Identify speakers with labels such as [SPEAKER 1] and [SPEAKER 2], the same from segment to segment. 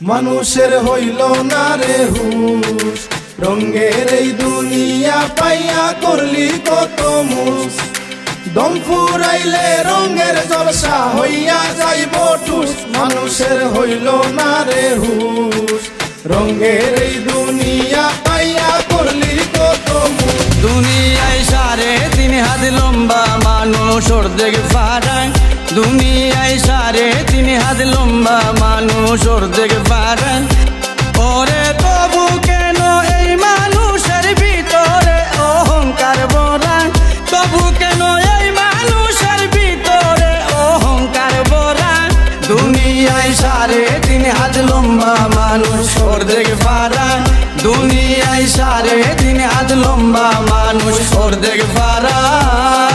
[SPEAKER 1] মানুষের হইল না রে হুশ। রঙ্গের এই দুনিয়া পাইয়া করলি কত মুস দম ফুরাইলে রঙের জলসা হইয়া যাইব টুস মানুষের হইল না রে হুশ। রঙ্গের এই দুনিয়া পাইয়া করলি কত মুস
[SPEAKER 2] দুনিয়ায় সারে তিন হাত লম্বা, মানুষ অর্ধেক ফারায় দুনিয়ায় সারে তিন হাত লম্বা মানুষ অর্ধেক ফারায় ওরে তবু কেন এই মানুষের ভিতরে অহংকার বরায় তবু কেন এই মানুষের ভিতরে অহংকার বরায় দুনিয়ায় সারে তিন হাত লম্বা মানুষ অর্ধেক ফারায় দুনিয়ায় সারে তিন হাত লম্বা মানুষ অর্ধেক ফারায়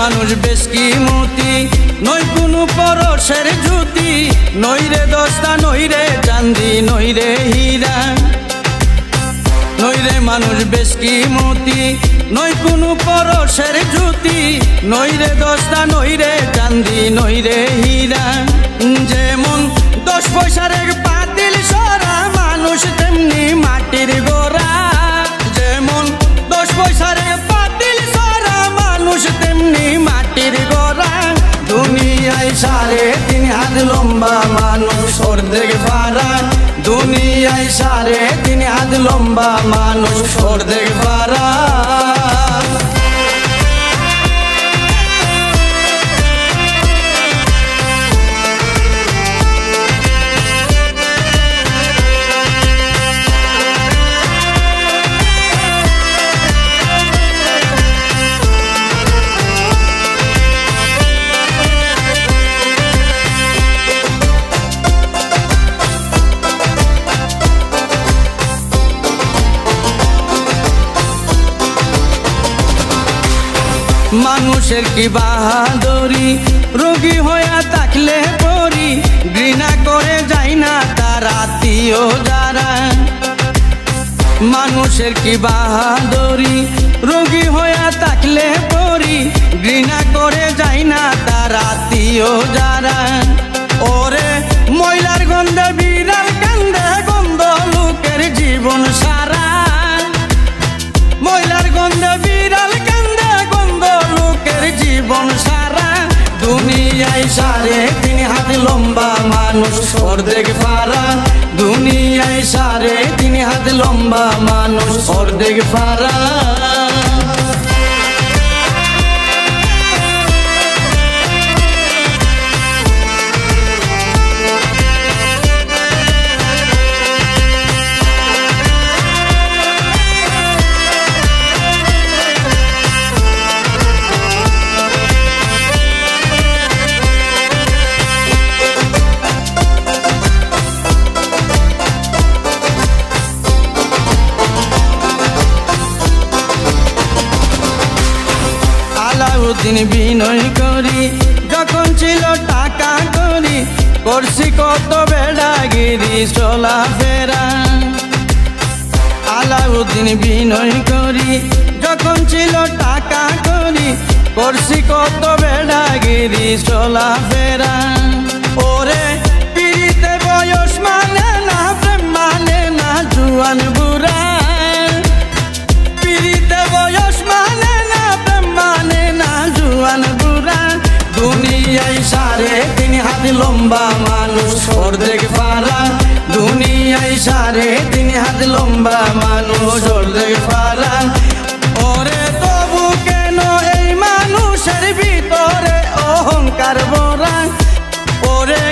[SPEAKER 2] মানুষ বেশ কি মতি? নই কোনো পরশের জ্যোতি নইরে দশটা নইরে চান্দি নইরে হীরা। নইরে মানুষ বেশ কি মতি? নই কোনো পরশের জ্যোতি নইরে দশটা নইরে চান্দি নইরে হীরা। যেমন দশ পয়সার এক সারে তিন হাত লম্বা মানুষ অর্ধেক ভাড়া দুনিয়ায় সারে তিন হাত লম্বা মানুষ অর্ধেক ভাড়া মানুষের কি বাহাদুরি? রোগী হইয়া থাকলে পরি। ঘৃণা করে যাই না তার আত্মীয় যারা। মানুষের কি বাহাদুরি? রোগী হইয়া থাকলে পরি। ঘৃণা করে যাই না তার আত্মীয় যারা। ওরে ময়লার গন্ধে বিড়াল মানুষ অর্ধেক ফারা দুনিয়ায় সারে তিন হাত লম্বা মানুষ অর্ধেক ফারা। আলাউদ্দিন বিনয় করি, যখন ছিল টাকা করি, করছি কত বেড়াগিরি, চলা ফেরা। আলাউদ্দিন বিনয় করি, যখন ছিল টাকা করি, করছি কত বেড়াগিরি, চলা ফেরা। ওরে, পিড়িতে বয়স মানে লম্বা মানুষ, অর্ধেক পারা দুনিয়ায় সারে তিন হাত লম্বা মানুষ, অর্ধেক পারা ওরে তবু কেন এই মানুষের ভিতরে অহংকার বরা ওরে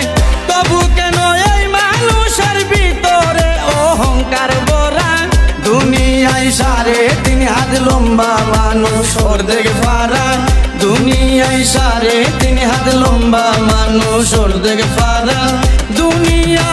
[SPEAKER 2] তবু কেন এই মানুষের ভিতরে অহংকার বরা দুনিয়ায় সারে তিন হাত লম্বা মানুষ, অর্ধেক ফারা। দুনিয়ায় সাড়ে তিন হাত লম্বা মানুষ অর্ধেক পারা দুনিয়া